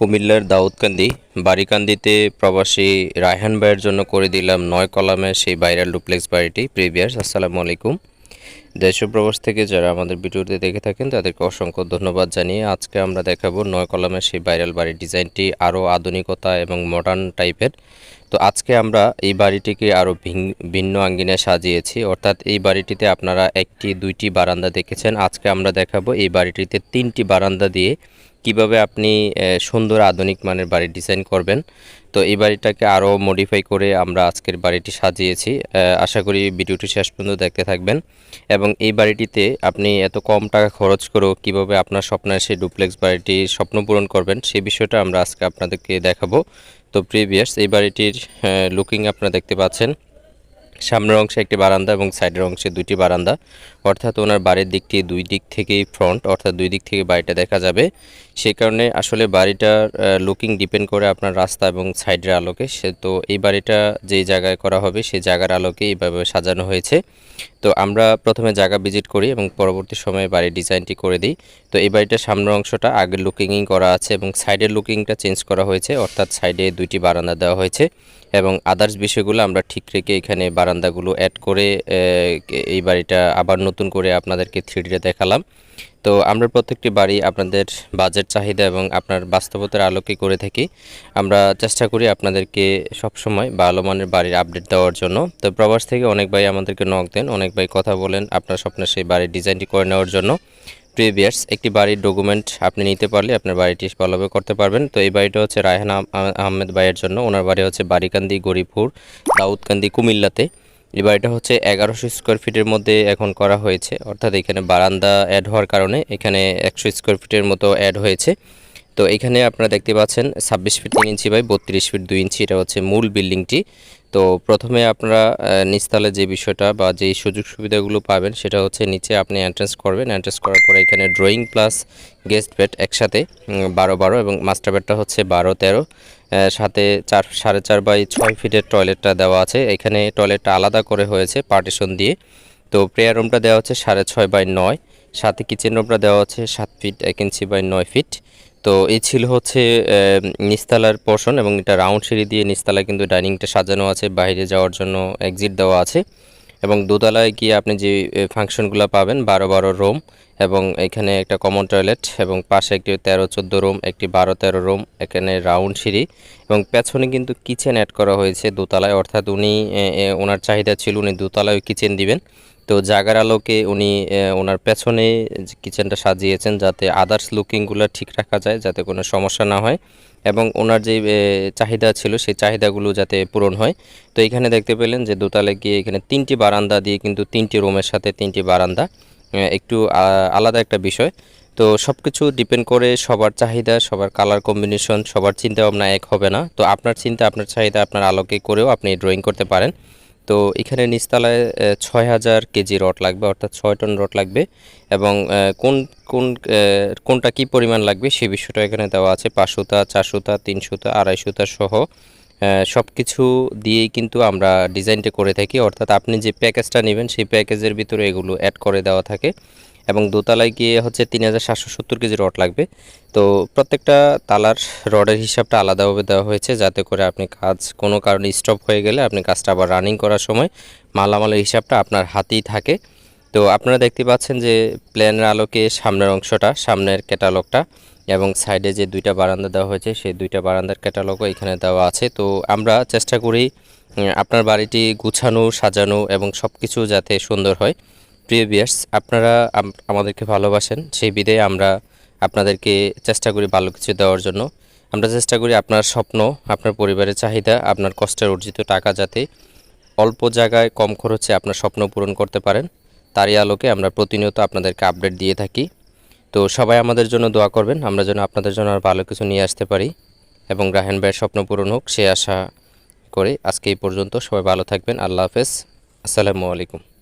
কুমিল্লার দাউদকান্দি বাড়িকান্দিতে প্রবাসী রায়হান ভাইয়ের জন্য করে দিলাম নয় কলামে সেই ভাইরাল ডুপ্লেক্স বাড়িটি। প্রিভিয়াস, আসসালামু আলাইকুম। দেশ প্রবাস থেকে যারা আমাদের ভিডিওতে দেখে থাকেন, তাদেরকে অসংখ্য ধন্যবাদ জানিয়ে আজকে আমরা দেখাবো নয় কলামের সেই ভাইরাল বাড়ির ডিজাইনটি। আরও আধুনিকতা এবং মডার্ন টাইপের তো আজকে আমরা এই বাড়িটিকে আরও ভিন্ন আঙ্গিনায় সাজিয়েছি। অর্থাৎ এই বাড়িটিতে আপনারা একটি, দুইটি বারান্দা দেখেছেন। আজকে আমরা দেখাবো এই বাড়িটিতে তিনটি বারান্দা দিয়ে কীভাবে আপনি সুন্দর আধুনিক মানের বাড়ি ডিজাইন করবেন। তো এই বাড়িটাকে আরও মডিফাই করে আমরা আজকের বাড়িটি সাজিয়েছি। আশা করি ভিডিওটি শেষ পর্যন্ত দেখতে থাকবেন। এবং এই বাড়িটিতে আপনি এত কম টাকা খরচ করেও কীভাবে আপনার স্বপ্নের সেই ডুপ্লেক্স বাড়িটি স্বপ্ন পূরণ করবেন সেই বিষয়টা আমরা আজকে আপনাদেরকে দেখাবো। তো প্রিভিয়াস এই বাড়িটির লুকিং আপনারা দেখতে পাচ্ছেন। সামনের অংশে একটি বারান্দা এবং সাইডের অংশে দুইটি বারান্দা। অর্থাৎ ওনার বাড়ির দিকটি দুই দিক থেকেই ফ্রন্ট অর্থাৎ দুই দিক থেকে বাড়িটা দেখা যাবে। সেই কারণে আসলে বাড়িটার লুকিং ডিপেন্ড করে আপনার রাস্তা এবং সাইডের আলোকে। সে তো এই বাড়িটা যেই জায়গায় করা হবে সেই জায়গার আলোকে এইভাবে সাজানো হয়েছে। তো আমরা প্রথমে জায়গা ভিজিট করি এবং পরবর্তী সময়ে বাড়ির ডিজাইনটি করে দিই। তো এই বাড়িটার সামনের অংশটা আগের লুকিংই করা আছে এবং সাইডের লুকিংটা চেঞ্জ করা হয়েছে। অর্থাৎ সাইডে দুইটি বারান্দা দেওয়া হয়েছে। এবং আদার্স বিষয়গুলো আমরা ঠিক রেখে এখানে বারান্দাগুলো অ্যাড করে এই বাড়িটা আবার নতুন করে আপনাদেরকে থ্রিডিতে দেখালাম। তো আমরা প্রত্যেকটি বাড়ি আপনাদের বাজেট চাহিদা এবং আপনার বাস্তবতার আলোকে করে থাকি। আমরা চেষ্টা করি আপনাদেরকে সবসময় ভালো মানের বাড়ির আপডেট দেওয়ার জন্য। তো প্রবাস থেকে অনেক ভাই আমাদেরকে নক দেন, অনেক ভাই কথা বলেন আপনার স্বপ্নের সেই বাড়ির ডিজাইনটি করে নেওয়ার জন্য। প্রিভিয়াস একটি বাড়ির ডকুমেন্ট আপনি নিতে পারলে আপনার বাড়িটি ভালোভাবে করতে পারবেন। তো এই বাড়িটা হচ্ছে রায়হান আহমেদ ভাইয়ের জন্য। ওনার বাড়ি হচ্ছে বারিকান্দি গরিপুর দাউদকান্দি, কুমিল্লাতে। এই বাড়িটা হচ্ছে এগারোশো স্কোয়ার ফিটের মধ্যে এখন করা হয়েছে। অর্থাৎ এখানে বারান্দা অ্যাড হওয়ার কারণে এখানে একশো স্কোয়ার ফিটের মতো অ্যাড হয়েছে। তো এখানে আপনারা দেখতে পাচ্ছেন ছাব্বিশ ফিট তিন ইঞ্চি বাই বত্রিশ ফিট দুই ইঞ্চি, এটা হচ্ছে মূল বিল্ডিংটি। তো প্রথমে আপনারা নিচতলে যে বিষয়টা বা যেই সুযোগ সুবিধাগুলো পাবেন, সেটা হচ্ছে নিচে আপনি এন্ট্রেন্স করবেন। এন্ট্রেন্স করার পরে এখানে ড্রয়িং প্লাস গেস্ট বেড একসাথে বারো বারো এবং মাস্টার বেডটা হচ্ছে বারো তেরো। সাথে চার, সাড়ে চার বাই ছয় ফিটের টয়লেটটা দেওয়া আছে। এখানে টয়লেটটা আলাদা করে হয়েছে পার্টিশন দিয়ে। তো প্রেয়ার রুমটা দেওয়া হচ্ছে সাড়ে ছয় বাই নয়। সাথে কিচেন রুমটা দেওয়া আছে? সাত ফিট এক ইঞ্চি বাই নয় ফিট তো এই ছিল হচ্ছে আহ, নিচতলার পোর্শন এবং এটা রাউন্ড সিঁড়ি দিয়ে নিচতলায় কিন্তু ডাইনিংটা সাজানো আছে বাইরে যাওয়ার জন্য এক্সিট দেওয়া আছে। এবং দোতলায় গিয়ে আপনি যে ফাংশনগুলো পাবেন বারো বারো রুম এবং এখানে একটা কমন টয়লেট এবং পাশে একটি তেরো চোদ্দ রুম একটি বারো তেরো রুম এখানে রাউন্ড সিঁড়ি। এবং পেছনে কিন্তু কিচেন অ্যাড করা হয়েছে দোতলায় অর্থাৎ উনি ওনার চাহিদা ছিল উনি দোতলায় কিচেন দিবেন। তো জাগার আলোকে উনি ওনার পেছনে কিচেনটা সাজিয়েছেন যাতে আদার্স লুকিংগুলো ঠিক রাখা যায়, যাতে কোনো সমস্যা না হয় এবং ওনার যে চাহিদা ছিল সেই চাহিদাগুলো যাতে পূরণ হয়। তো এখানে দেখতে পেলেন যে দোতলায় গিয়ে এখানে তিনটি বারান্দা দিয়ে কিন্তু তিনটি রুমের সাথে তিনটি বারান্দা একটু আলাদা একটা বিষয়। তো সব কিছু ডিপেন্ড করে সবার চাহিদা, সবার কালার কম্বিনেশন সবার চিন্তা ভাবনা এক হবে না। তো আপনার চিন্তা, আপনার চাহিদা, আপনার আলোকে করেও আপনি ড্রয়িং করতে পারেন। তো এখানে নিচতলায় ছয় হাজার কেজি রড লাগবে, অর্থাৎ ছয় টন রড লাগবে এবং কোন কোন কোনটা কি পরিমাণ লাগবে সে বিষয়টা এখানে দেওয়া আছে। পাঁচশোতা চারশোতা তিনশোতা সুতা, তিন সুতা, আড়াই সুতা সহ সব কিছু দিয়েই কিন্তু আমরা ডিজাইনটা করে থাকি। অর্থাৎ আপনি যে প্যাকেজটা নেবেন, সেই প্যাকেজের ভিতরে এগুলো অ্যাড করে দেওয়া থাকে। এবং দোতলায় গিয়ে হচ্ছে তিন হাজার সাতশো সত্তর কেজি রড লাগবে। তো প্রত্যেকটা তালার রডের হিসাবটা আলাদাভাবে দেওয়া হয়েছে যাতে করে আপনি কাজ কোনো কারণে স্টপ হয়ে গেলে আপনি কাজটা আবার রানিং করার সময় মালামালের হিসাবটা আপনার হাতেই থাকে। তো আপনারা দেখতে পাচ্ছেন যে প্ল্যানের আলোকে সামনের অংশটা, সামনের ক্যাটালগটা এবং সাইডে যে দুইটা বারান্দা দেওয়া হয়েছে, সেই দুইটা বারান্দার ক্যাটালগও এখানে দেওয়া আছে। তো আমরা চেষ্টা করি আপনার বাড়িটি গুছানো, সাজানো এবং সব কিছু যাতে সুন্দর হয়। প্রিয় বিয়ার্স আপনারা আমাদেরকে ভালোবাসেন। সেই বিধে আমরা আপনাদেরকে চেষ্টা করি ভালো কিছু দেওয়ার জন্য। আমরা চেষ্টা করি আপনার স্বপ্ন, আপনার পরিবারের চাহিদা, আপনার কষ্টের অর্জিত টাকা যাতে অল্প জায়গায় কম খরচে আপনার স্বপ্ন পূরণ করতে পারেন। তারই আলোকে আমরা প্রতিনিয়ত আপনাদেরকে আপডেট দিয়ে থাকি। তো সবাই আমাদের জন্য দোয়া করবেন। আমরা যেন আপনাদের জন্য আর ভালো কিছু নিয়ে আসতে পারি এবং রাহেন ভাইয়ের স্বপ্ন পূরণ হোক, সে আশা করে আজকে এই পর্যন্ত সবাই ভালো থাকবেন। আল্লাহ হাফেজ। আসসালামু আলাইকুম।